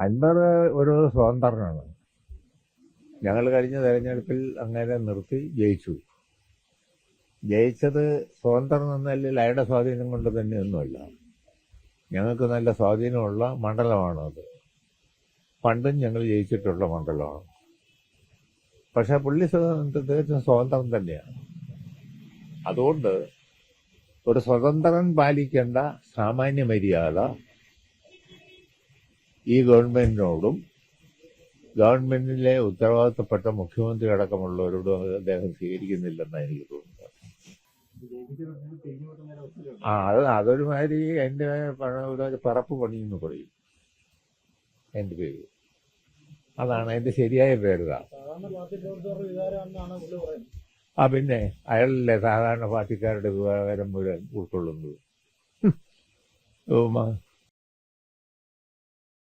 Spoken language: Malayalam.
അൻവർ ഒരു സ്വതന്ത്രനാണ്. ഞങ്ങൾ കഴിഞ്ഞ തെരഞ്ഞെടുപ്പിൽ അങ്ങനെ നിർത്തി ജയിച്ചു. ജയിച്ചത് സ്വതന്ത്രം എന്നല്ല അയാളുടെ സ്വാധീനം കൊണ്ട് തന്നെയൊന്നുമല്ല ഞങ്ങൾക്ക് നല്ല സ്വാധീനമുള്ള മണ്ഡലമാണ് അത്. പണ്ടും ഞങ്ങൾ ജയിച്ചിട്ടുള്ള മണ്ഡലമാണ്. പക്ഷെ പുള്ളി തികച്ചും സ്വതന്ത്രം തന്നെയാണ്. അതുകൊണ്ട് ഒരു സ്വതന്ത്രൻ പാലിക്കേണ്ട സാമാന്യ മര്യാദ ഈ ഗവൺമെന്റിനോടും ഗവൺമെന്റിലെ ഉത്തരവാദിത്തപ്പെട്ട മുഖ്യമന്ത്രി അടക്കമുള്ളവരോടും അദ്ദേഹം സ്വീകരിക്കുന്നില്ലെന്നാണ് എനിക്ക് തോന്നുന്നത്. ആ അത് അതൊരു മാതിരി എന്റെ പറപ്പ് പണി എന്ന് പറയും. എന്റെ പേര്. അതാണ് എന്റെ ശരിയായ പേര് ആ പിന്നെ അയാളല്ലേ സാധാരണ പാർട്ടിക്കാരുടെ വിവാഹം മുഴുവൻ ഉൾക്കൊള്ളുന്നത്.